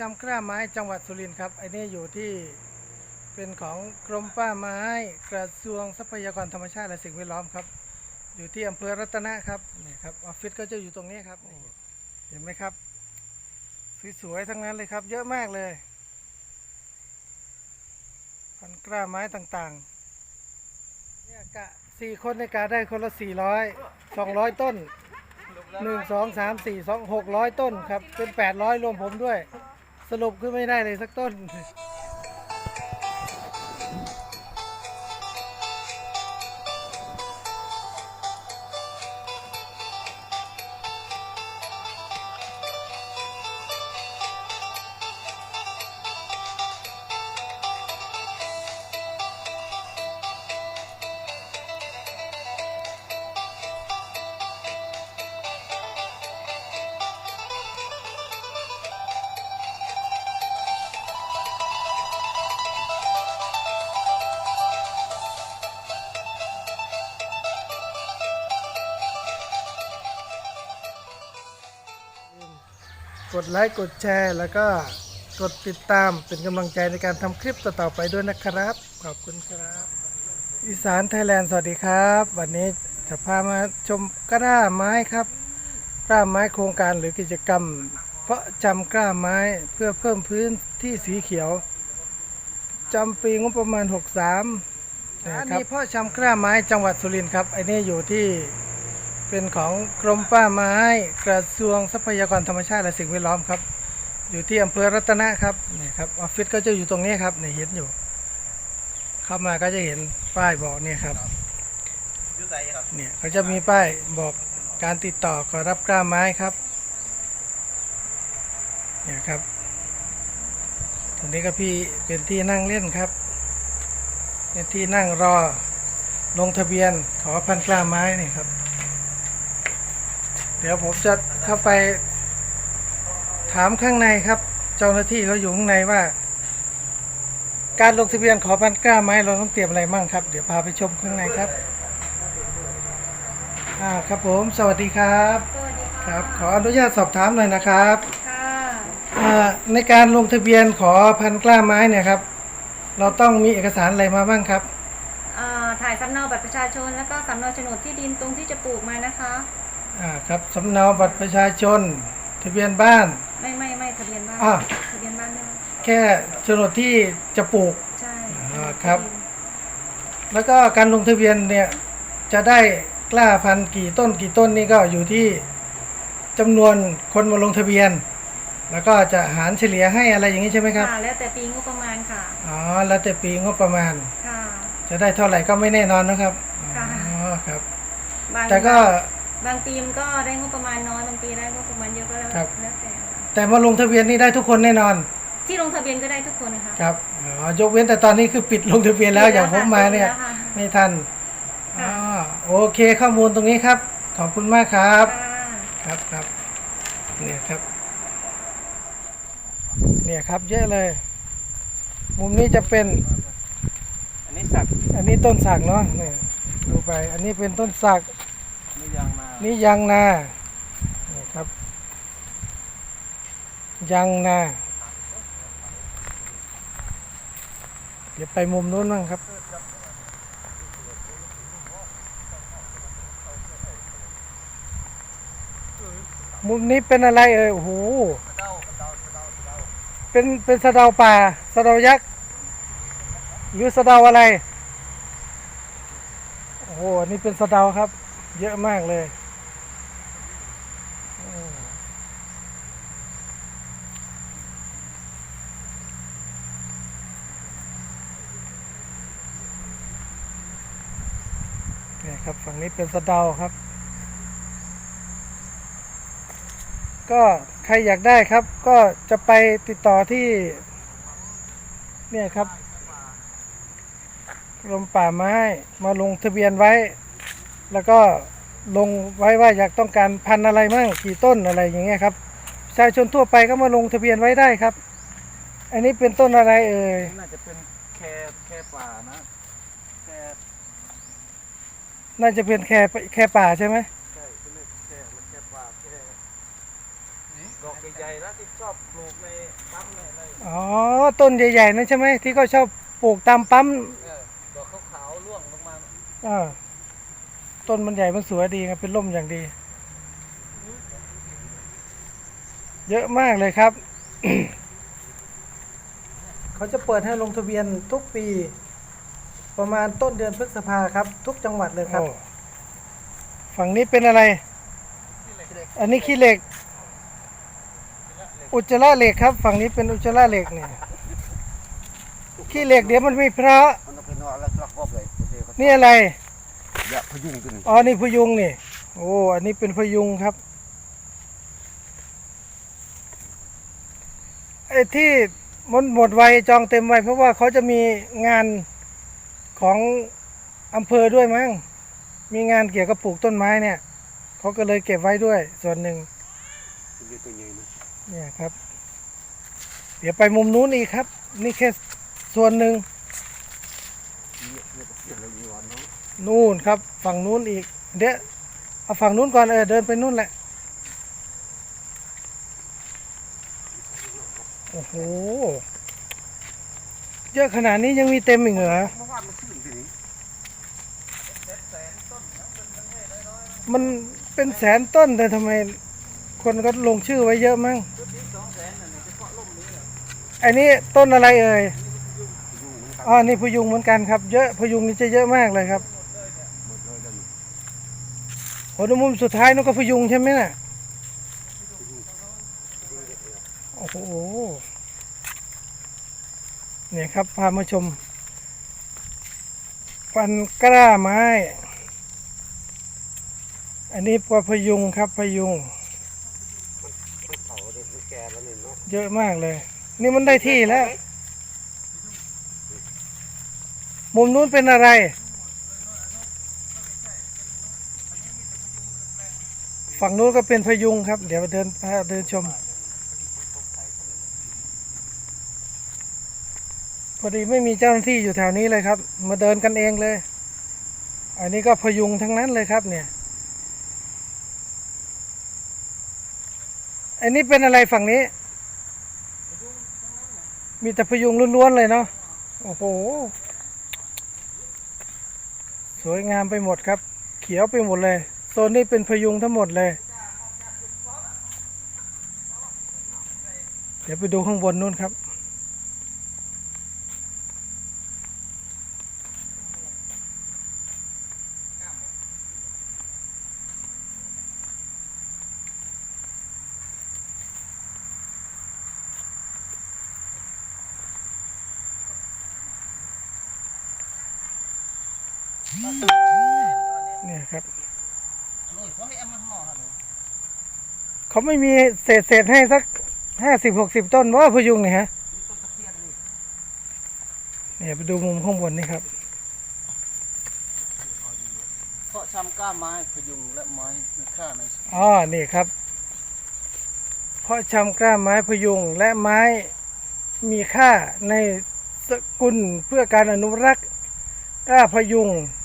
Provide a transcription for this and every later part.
จำกล้าไม้จังหวัดสุรินทร์ครับไอ้นี่อยู่ที่เป็นของกรมป่าไม้กระทรวงทรัพยากรธรรมชาติและสิ่งแวดล้อมครับ อยู่ที่อำเภอรัตนะครับนี่ครับออฟฟิศก็จะอยู่ตรงนี้ครับเห็นไหมครับสวยๆทั้งนั้นเลยครับ เยอะมากเลยพันกล้าไม้ต่างๆเนี่ยกะสี่คนในกะได้คนละสี่ร้อยสองร้อยต้นหนึ่งสองสามสี่สองหกร้อยต้นครับเป็นแปดร้อยรวมผมด้วย สรุปคือไม่ได้เลยสักต้น ดไลค์กดแชร์ แล้วก็กดติดตามเป็นกำลังใจในการทำคลิปต่อๆไปด้วยนะครับ ขอบคุณครับ อีสานไทยแลนด์สวัสดีครับ วันนี้จะพามาชมกล้าไม้ครับ กล้าไม้โครงการหรือกิจกรรม เพาะจำกล้าไม้เพื่อเพิ่มพื้นที่สีเขียวจำปีงบประมาณ 63อันนี้เพ่อจำกล้าไม้จังหวัดสุรินทร์ครับไอ้นี่อยู่ที่ เป็นของกรมป่าไม้กระทรวงทรัพยากรธรรมชาติและสิ่งแวดล้อมครับ อยู่ที่อำเภอรัตนะครับนี่ครับออฟฟิศก็จะอยู่ตรงนี้ครับนี่เห็นอยู่ เข้ามาก็จะเห็นป้ายบอกเนี่ยครับเนี่ยเขาจะมีป้ายบอกการติดต่อขอรับกล้าไม้ครับเนี่ยครับตรงนี้ก็พี่เป็นที่นั่งเล่นครับเป็นที่นั่งรอลงทะเบียนขอพันธุ์กล้าไม้นี่ครับ เดี๋ยวผมจะเข้าไปถามข้างในครับ เจ้าหน้าที่เขาอยู่ข้างในว่า การลงทะเบียนขอพันธุ์กล้าไม้เราต้องเตรียมอะไรมั่งครับ เดี๋ยวพาไปชมข้างในครับอ่าครับผมสวัสดีครับสวัสดีคค่ะรับ ขออนุญาตสอบถามหน่อยนะครับค่ะอ่าในการลงทะเบียนขอพันธุ์กล้าไม้เนี่ยครับ เราต้องมีเอกสารอะไรมาบ้างครับอ่าถ่ายสำเนาบัตรประชาชน แล้วก็สำเนาโฉนดที่ดินตรงที่จะปลูกมานะคะ อ่าครับสำเนาบัตรประชาชน ทะเบียนบ้าน ไม่ไม่ไม่ทะเบียนบ้านอ้าวทะเบียนบ้านได้แค่โฉนดที่จะปลูก ใช่อ่าครับ แล้วก็การลงทะเบียนเนี่ยจะได้กล้าพันธุ์กี่ต้นกี่ต้นนี่ก็อยู่ที่จำนวนคนมาลงทะเบียน แล้วก็จะหารเฉลี่ยให้อะไรอย่างนี้ใช่ไหมครับค่ะแล้วแต่ปีงบประมาณค่ะ อ๋อแล้วแต่ปีงบประมาณ ค่ะ จะได้เท่าไหร่ก็ไม่แน่นอนนะครับค่ะอ๋อครับ บางแต่ก็ บางปีมันก็ได้งบประมาณน้อยบางปีได้งบประมาณเยอะก็แล้วครับ แล้วแต่ค่ะแต่มาลงทะเบียนนี่ได้ทุกคนแน่นอนที่ลงทะเบียนก็ได้ทุกคนนะคะ ครับอ๋อยกเว้นแต่ตอนนี้คือปิดลงทะเบียนแล้วอย่างผมมาเนี่ยปิดแล้วค่ะไม่ทันอ๋ค่ะอโอเคข้อมูลตรงนี้ครับ ขอบคุณมากครับค่ะครับครับเนี่ยครับ เนี่ยครับเยอะเลย มุมนี้จะเป็น อันนี้สัก อันนี้ต้นสักเนาะเนี่ยดูไป อันนี้เป็นต้นสักนี่ยาง นี่ยางนานี่ยครับยางนา เดี๋ยวไปมุมนู้นบ้างครับมุมนี้เป็นอะไรเอ่ย โอ้โห เป็น เป็นสะเดาป่า สะเดายักษ์ หรือสะเดาอะไร โอ้โห นี่เป็นสะเดาครับ เยอะมากเลย ครับ ฝั่งนี้เป็นสะเดาครับ ก็ใครอยากได้ครับ ก็จะไปติดต่อที่ เนี่ยครับกรมป่าไม้มาลงทะเบียนไว้ แล้วก็ลงไว้ว่าอยากต้องการพันธุ์อะไรมั่งกี่ต้นอะไรอย่างเงี้ยครับประชาชนทั่วไปก็มาลงทะเบียนไว้ได้ครับ อันนี้เป็นต้นอะไรเอ่ยนี่น่าจะเป็นแคแคป่านะแค น่าจะเป็นแค่แค่ป่าใช่ไหมใช่เป็นเลขแคแคป่าแคดอกใหญ่ๆนะที่ชอบปลูกในปั๊มในอ๋อต้นใหญ่ๆนั่นใช่ไหมที่เขาชอบปลูกตามปั๊มดอกขาวๆร่วงลงมาอ่าต้นมันใหญ่มันสวยดีครับเป็นร่มอย่างดี เยอะมากเลยครับ เขาจะเปิดให้ลงทะเบียนทุกปี ประมาณต้นเดือนพฤษภาครับ ทุกจังหวัดเลยครับฝั่งนี้เป็นอะไร อันนี้ขี้เหล็ก อุจจาระเหล็กครับ ฝั่งนี้เป็นอุจจาระเหล็กเนี่ยขี้เหล็กเดี๋ยวมันไม่เพราะมันต้องเป็นนอนแล้วกลักบอกเลยเดี๋ยวเขานี่อะไร อย่าพยุงขึ้นอ๋อ นี่พยุงนี่ โอ้ อันนี้เป็นพยุงครับ ไอ้ที่มันหมดไวจองเต็มไวเพราะว่าเขาจะมีงาน ของอำเภอด้วยมั้งมีงานเกี่ยวกับปลูกต้นไม้เนี่ยเขาก็เลยเก็บไว้ด้วยส่วนหนึ่งเดี๋ยวตัวใหญ่นะเนี่ยครับ เดี๋ยวไปมุมนู้นอีกครับ นี่แค่ส่วนหนึ่งเยอะเยอะเยอะเลยมีหวานเนาะนู่นครับ ฝั่งนู้นอีก เดี๋ยวเอาฝั่งนู้นก่อนเออเดินไปนู่นแหละโอ้โห เยอะขนาดนี้ยังมีเต็มอีกเหรอมันเป็นแสนต้นแต่ทำไมคนก็ลงชื่อไว้เยอะมั้งอ้นี่ต้นอะไรเอ่ยอ๋อนี่พยุงเหมือนกันครับ เยอะพยุงนี่จะเยอะมากเลยครับหมดเลยแล้วนี่โหดูมุมสุดท้ายนั่นก็พยุงใช่ไหมน่ะโอ้โห เนี่ยครับพามาชมปันกล้าไม้ อันนี้ปลาพยุงครับพยุง มันเผาเลยมันแก่แล้วนี่เนาะเยอะมากเลย นี่มันได้ที่แล้ว มุมนู้นเป็นอะไร ฝั่งนู้นก็เป็นพยุงครับ เดี๋ยวเดินพาเดินชม พอดีไม่มีเจ้าหน้าที่อยู่แถวนี้เลยครับ มาเดินกันเองเลย อันนี้ก็พยุงทั้งนั้นเลยครับเนี่ยอันนี้เป็นอะไรฝั่งนี้ มีแต่พยุงล้วนๆเลยเนาะโอ้โหสวยงามไปหมดครับ เขียวไปหมดเลย โซนนี้เป็นพยุงทั้งหมดเลย เดี๋ยวไปดูข้างบนนู่นครับ เขาไม่มีเศษเศษให้สักห้าสิบหกสิบต้นว่าพยุงเนี่ยฮะเนี่ยไปดูมุมข้างบนนี่ครับเพราะชำก้าไม้พยุงและไม้มีค่าในอ๋อนี่ครับ เพราะชำกล้าไม้พยุงและไม้มีค่าในสกุลเพื่อการอนุรักษ์กล้าพยุงสอง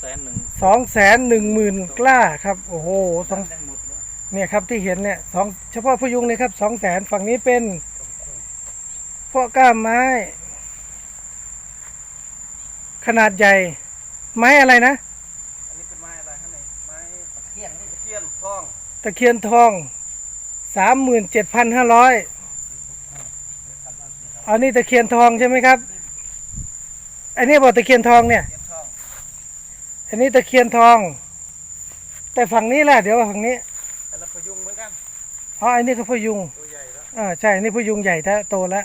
แสนหนึ่งสองแสนหนึ่งหมื่นกล้าครับ โอ้โหสองได้หมดแล้วเนี่ยครับที่เห็นเนี่ยสองเฉพาะพยุงเนี่ยครับสองแสนฝั่งนี้เป็นเพาะกล้าไม้ ขนาดใหญ่ ไม้อะไรนะอันนี้เป็นไม้อะไรฮะเนี่ยไม้ตะเคียนนี่ตะเคียนทองตะเคียนทองสามหมื่นเจ็ดพันห้าร้อยอันนี้ตะเคียนทองใช่ไหมครับ อันนี้บอกตะเคียนทองเนี่ย เคียนท องอันนี้ตะเคียนทอง แต่ฝั่งนี้แหละเดี๋ยวฝั่งนี้อันนั้นพยุงเหมือนกันอ๋ออันนี้ก็พยุงตัวใหญ่แล้วอ่าใช่อันนี้พยุงใหญ่ถ้าโตแล้ว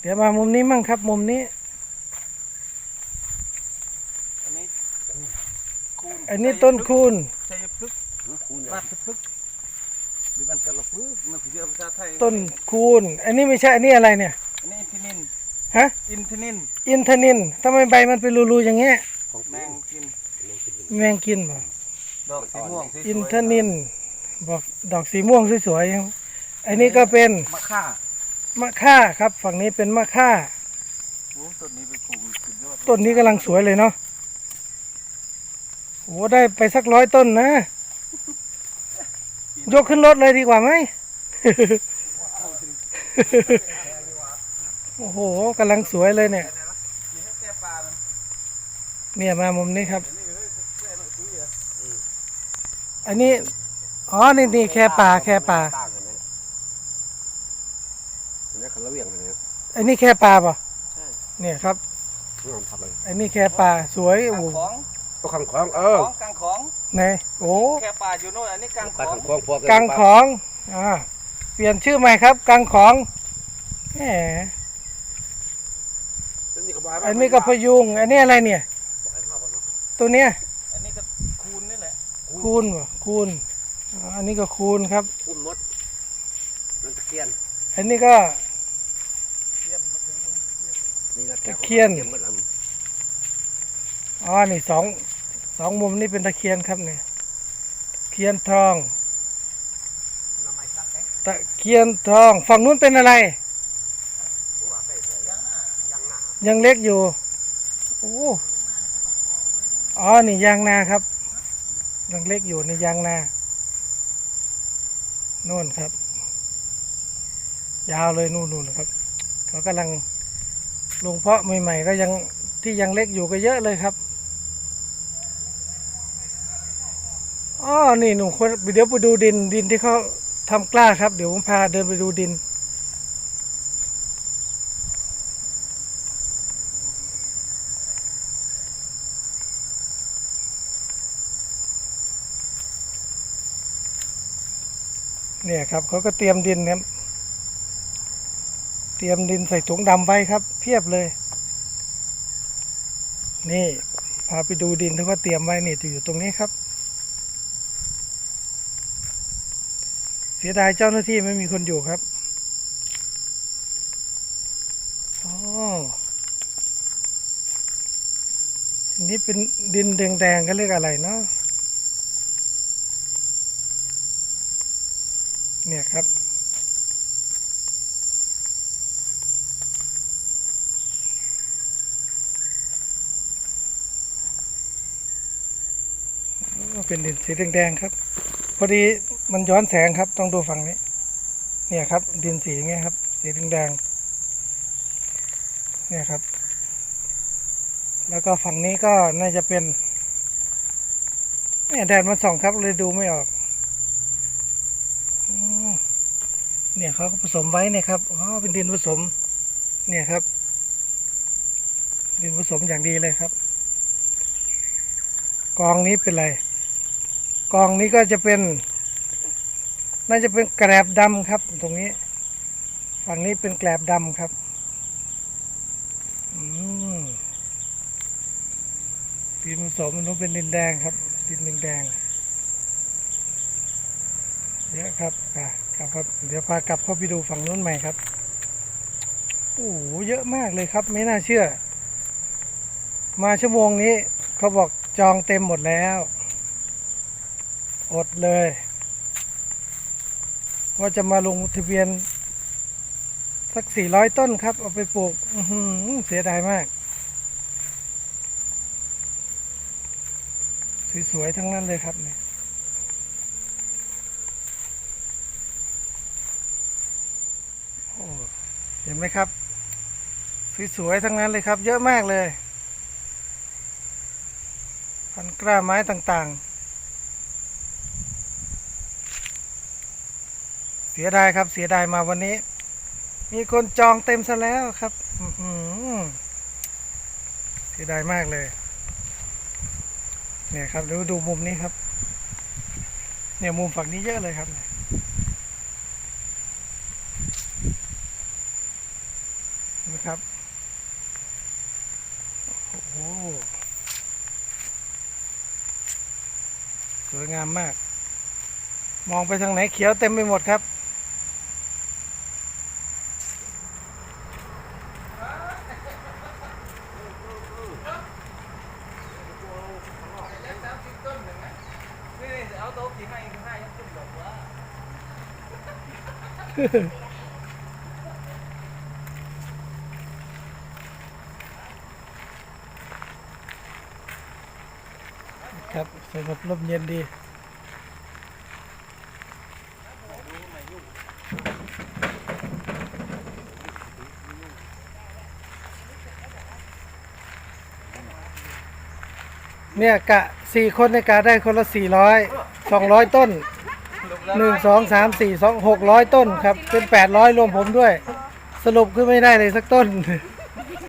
เดี๋ยวมามุมนี้มั่งครับ มุมนี้ อันนี้คูณอันนี้ต้นคูณชัยพฤกษ์ฮะคุณเนี่ยราชพฤกษ์หรือมันกระพฤกษ์มันคือภาษาไทยต้นคูณอันนี้ไม่ใช่อันนี้อะไรเนี่ยอันนี้อินทนินฮะอินทนินอินทนินทำไมใบมันเป็นรูๆอย่างเงี้ย ของแมแมงงกินแมงกินบ่ดอกสีม่วงสีสวยอินทนินบอกดอกสีม่วงสวยๆอันนี้ก็เป็นมะค่ามะค่าครับ ฝั่งนี้เป็นมะค่าโอ้ต้นนี้เป็นปลูกสุดยอดต้นนี้กำลังสวยเลยเนาะโอ้ได้ไปสักร้อยต้นนะ ยกขึ้นรถเลยดีกว่าไหมดโอ้โหกำลังสวยเลยเนี่ย มีให้แก้ปลามัน เนี่ยมามุมนี้ครับเดี๋ยวนี่เฮ้ยแก้มันซื้อเหรออันนี้ อ๋อ นี่นี่แค่ป่าแค่ป่าต่างกันไหมอันนี้คันละเวียงเลยนะอันนี้แค่ป่าป่ะใช่เนี่ยครับไม่ต้องทำเลยอันนี้แค่ป่าสวยกลาโอ้งโหของก็ขังของเออของกลางของไหนโอ้แค่ปลาอยู่โน่นอันนี้กลางขตาองขังของพวกกลางของอ่าเปลี่ยนชื่อใหม่ครับกลางของแหมอันนี้ก็บายอันนี้ก็พยุง อันนี้อะไรเนี่ย ตัวเนี้ยอันนี้ก็คูณนี่แหละคูณป่ะคูณอ๋ออันนี้ก็คูณครับคุณมดนั่นตะเคียนอันนี้ก็ เทียมมาถึงมุมเทียมนี่นะตะเคียนตะหมดอันอ๋อนี่สองสองมุมนี่เป็นตะเคียนครับเนี่ยเคียนทองตะเคียนทองฝั่งนู้นเป็นอะไรยังเล็กอยู่ โอ้ อ๋อ นี่ยางนาครับยังเล็กอยู่ในยางนาโน่นครับ ยาวเลยนู่นนู่นครับ เขากำลังลงเพาะใหม่ๆก็ยังที่ยังเล็กอยู่ก็เยอะเลยครับอ๋อนี่หนูคนเดี๋ยวไปดูดินดินที่เขาทำกล้าครับ เดี๋ยวผมพาเดินไปดูดิน เนี่ยครับเขาก็เตรียมดินเนี่ยเตรียมดินใส่ถุงดำไว้ครับ เพียบเลย นี่พาไปดูดินที่เขาเตรียมไว้นี่จะอยู่ตรงนี้ครับ เสียดายเจ้าหน้าที่ไม่มีคนอยู่ครับอ๋ออันนี้เป็นดินแดงๆก็เรียกอะไรเนาะ เนี่ยครับ เป็นดินสีแดงๆครับ พอดีมันย้อนแสงครับต้องดูฝั่งนี้ เนี่ยครับ ดินสีงเงี้ยครับ สีแดงๆเนี่ยครับ แล้วก็ฝั่งนี้ก็น่าจะเป็นเนี่ยแดดมาส่องครับเลยดูไม่ออกอม เนี่ยเขาก็ผสมไว้เนี่ยครับอ๋อเป็นดินผสม เนี่ยครับ ดินผสมอย่างดีเลยครับ กองนี้เป็นไร กองนี้ก็จะเป็น น่าจะเป็นแกลบดำครับ ตรงนี้ ฝั่งนี้เป็นแกลบดำครับอืมดินผสมมันต้องเป็นดินแดงครับ ดินแดงเยอะครับอะ ครับครับเดี๋ยวพากลับเข้าไปดูฝั่งนู้นใหม่ครับโอ้โหเยอะมากเลยครับ ไม่น่าเชื่อ มาชั่วโมงนี้เขาบอกจองเต็มหมดแล้ว อดเลย ว่าจะมาลงทะเบียน สักสี่ร้อยต้นครับ เอาไปปลูกเสียดายมาก สวยๆทั้งนั้นเลยครับเนี่ยโอ้เห็นไหมครับ สวยๆทั้งนั้นเลยครับ เยอะมากเลย พันกล้าไม้ต่างๆ เสียดายครับเสียดายมาวันนี้ มีคนจองเต็มซะแล้วครับเสียดายมากเลย เนี่ยครับดูดูมุมนี้ครับ เนี่ยมุมฝั่งนี้เยอะเลยครับเห็นะ ครับโอ้โหสวยงามมาก มองไปทางไหนเขียวเต็มไปหมดครับนี่เอาโต๊ะกี่ให้ให้ยังขึ้นดอกว่า ครับสงบร่มเย็นดีเนี่ยกะสี่คนในการได้คนละสี่ร้อยสองร้อยต้นหนึ่งสองสามสี่สองหกร้อยต้นครับ เป็นแปดร้อยรวมผมด้วย สรุปคือไม่ได้เลยสักต้น